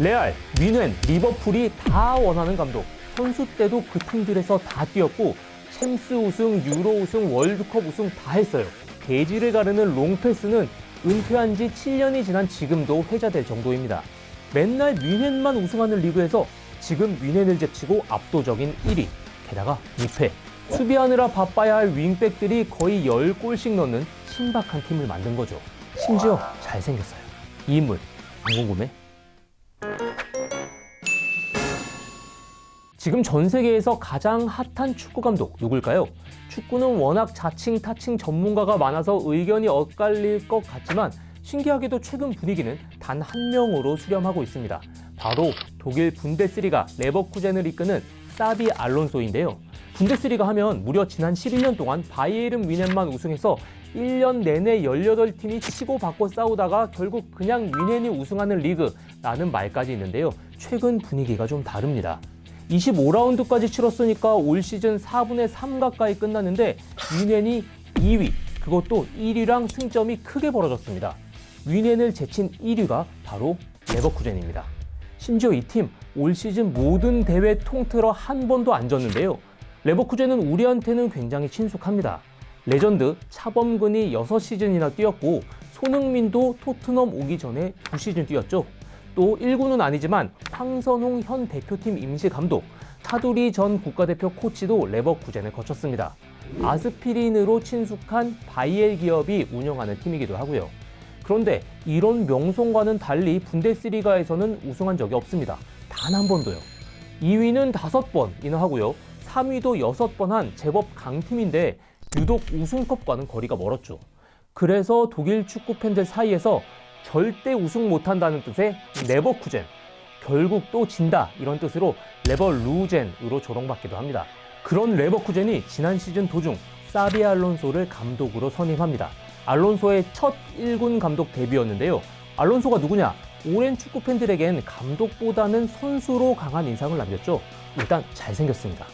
레알, 윈헨, 리버풀이 다 원하는 감독. 선수 때도 그 팀들에서 다 뛰었고 챔스 우승, 유로 우승, 월드컵 우승 다 했어요. 대지를 가르는 롱패스는 은퇴한 지 7년이 지난 지금도 회자될 정도입니다. 맨날 윈헨만 우승하는 리그에서 지금 윈헨을 제치고 압도적인 1위. 게다가 2패. 수비하느라 바빠야 할 윙백들이 거의 10골씩 넣는 신박한 팀을 만든 거죠. 심지어 잘생겼어요. 이 인물, 안 궁금해? 지금 전 세계에서 가장 핫한 축구 감독 누굴까요? 축구는 워낙 자칭 타칭 전문가가 많아서 의견이 엇갈릴 것 같지만 신기하게도 최근 분위기는 단 한 명으로 수렴하고 있습니다. 바로 독일 분데스리가 레버쿠젠을 이끄는 사비 알론소인데요. 분데스리가 하면 무려 지난 11년 동안 바이에른 윈헨만 우승해서 1년 내내 18팀이 치고 받고 싸우다가 결국 그냥 윈헨이 우승하는 리그라는 말까지 있는데요. 최근 분위기가 좀 다릅니다. 25라운드까지 치렀으니까 올 시즌 4분의 3 가까이 끝났는데 윈헨이 2위, 그것도 1위랑 승점이 크게 벌어졌습니다. 윈헨을 제친 1위가 바로 레버쿠젠입니다. 심지어 이 팀 올 시즌 모든 대회 통틀어 한 번도 안 졌는데요. 레버쿠젠은 우리한테는 굉장히 친숙합니다. 레전드 차범근이 6시즌이나 뛰었고 손흥민도 토트넘 오기 전에 2시즌 뛰었죠. 또 1구는 아니지만 황선홍 현 대표팀 임시 감독, 차두리 전 국가대표 코치도 레버쿠젠을 거쳤습니다. 아스피린으로 친숙한 바이엘 기업이 운영하는 팀이기도 하고요. 그런데 이런 명성과는 달리 분데스리가에서는 우승한 적이 없습니다. 단 한 번도요. 2위는 5번이나 하고요. 3위도 6번 한 제법 강팀인데 유독 우승컵과는 거리가 멀었죠. 그래서 독일 축구 팬들 사이에서 절대 우승 못한다는 뜻의 레버쿠젠, 결국 또 진다 이런 뜻으로 레버루젠으로 조롱받기도 합니다. 그런 레버쿠젠이 지난 시즌 도중 사비 알론소를 감독으로 선임합니다. 알론소의 첫 1군 감독 데뷔였는데요. 알론소가 누구냐? 오랜 축구 팬들에겐 감독보다는 선수로 강한 인상을 남겼죠. 일단 잘생겼습니다.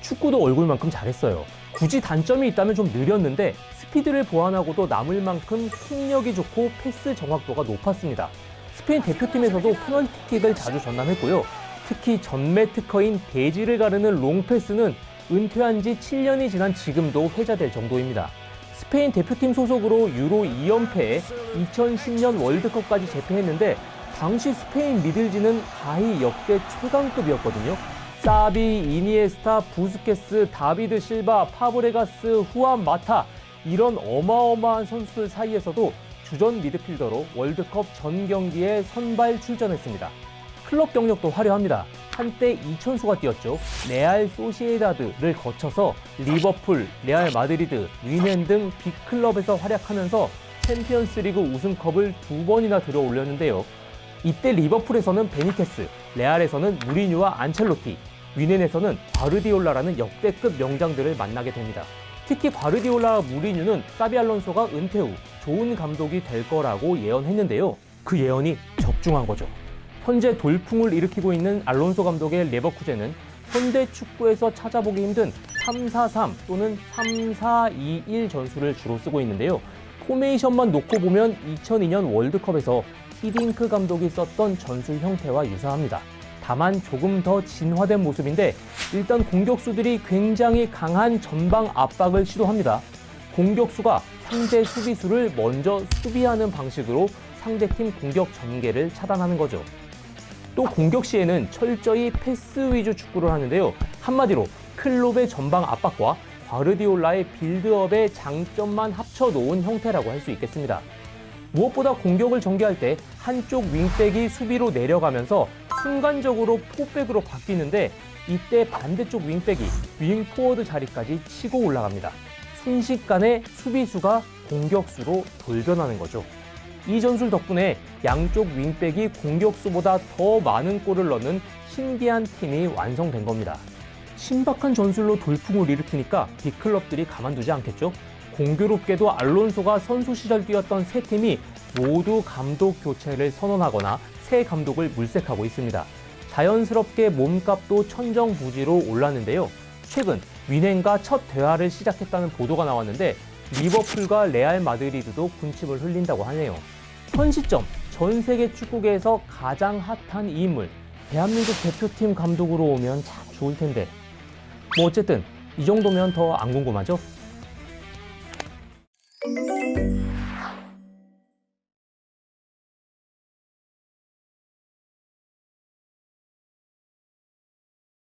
축구도 얼굴만큼 잘했어요. 굳이 단점이 있다면 좀 느렸는데 스피드를 보완하고도 남을 만큼 킥력이 좋고 패스 정확도가 높았습니다. 스페인 대표팀에서도 페널티킥을 자주 전담했고요. 특히 전매 특허인 대지를 가르는 롱패스는 은퇴한 지 7년이 지난 지금도 회자될 정도입니다. 스페인 대표팀 소속으로 유로 2연패에 2010년 월드컵까지 재패했는데 당시 스페인 미들지는 가히 역대 최강급이었거든요. 사비, 이니에스타, 부스케스, 다비드 실바, 파브레가스, 후안 마타 이런 어마어마한 선수들 사이에서도 주전 미드필더로 월드컵 전 경기에 선발 출전했습니다. 클럽 경력도 화려합니다. 한때 이천수가 뛰었죠. 레알 소시에다드를 거쳐서 리버풀, 레알 마드리드, 윈헨 등 빅클럽에서 활약하면서 챔피언스리그 우승컵을 두 번이나 들어 올렸는데요. 이때 리버풀에서는 베니테스, 레알에서는 무리뉴와 안첼로티, 윈헨에서는 바르디올라라는 역대급 명장들을 만나게 됩니다. 특히 바르디올라와 무리뉴는 사비 알론소가 은퇴 후 좋은 감독이 될 거라고 예언했는데요. 그 예언이 적중한 거죠. 현재 돌풍을 일으키고 있는 알론소 감독의 레버쿠젠은 현대 축구에서 찾아보기 힘든 3-4-3 또는 3-4-2-1 전술을 주로 쓰고 있는데요. 포메이션만 놓고 보면 2002년 월드컵에서 히딩크 감독이 썼던 전술 형태와 유사합니다. 다만 조금 더 진화된 모습인데 일단 공격수들이 굉장히 강한 전방 압박을 시도합니다. 공격수가 상대 수비수를 먼저 수비하는 방식으로 상대팀 공격 전개를 차단하는 거죠. 또 공격 시에는 철저히 패스 위주 축구를 하는데요. 한마디로 클롭의 전방 압박과 과르디올라의 빌드업의 장점만 합쳐 놓은 형태라고 할 수 있겠습니다. 무엇보다 공격을 전개할 때 한쪽 윙백이 수비로 내려가면서 순간적으로 포백으로 바뀌는데 이때 반대쪽 윙백이 윙 포워드 자리까지 치고 올라갑니다. 순식간에 수비수가 공격수로 돌변하는 거죠. 이 전술 덕분에 양쪽 윙백이 공격수보다 더 많은 골을 넣는 신기한 팀이 완성된 겁니다. 신박한 전술로 돌풍을 일으키니까 빅클럽들이 가만두지 않겠죠? 공교롭게도 알론소가 선수 시절 뛰었던 세 팀이 모두 감독 교체를 선언하거나 새 감독을 물색하고 있습니다. 자연스럽게 몸값도 천정부지로 올랐는데요. 최근 윈헨과 첫 대화를 시작했다는 보도가 나왔는데 리버풀과 레알 마드리드도 군침을 흘린다고 하네요. 현 시점 전 세계 축구계에서 가장 핫한 이 인물, 대한민국 대표팀 감독으로 오면 참 좋을 텐데. 뭐 어쨌든 이 정도면 더 안 궁금하죠?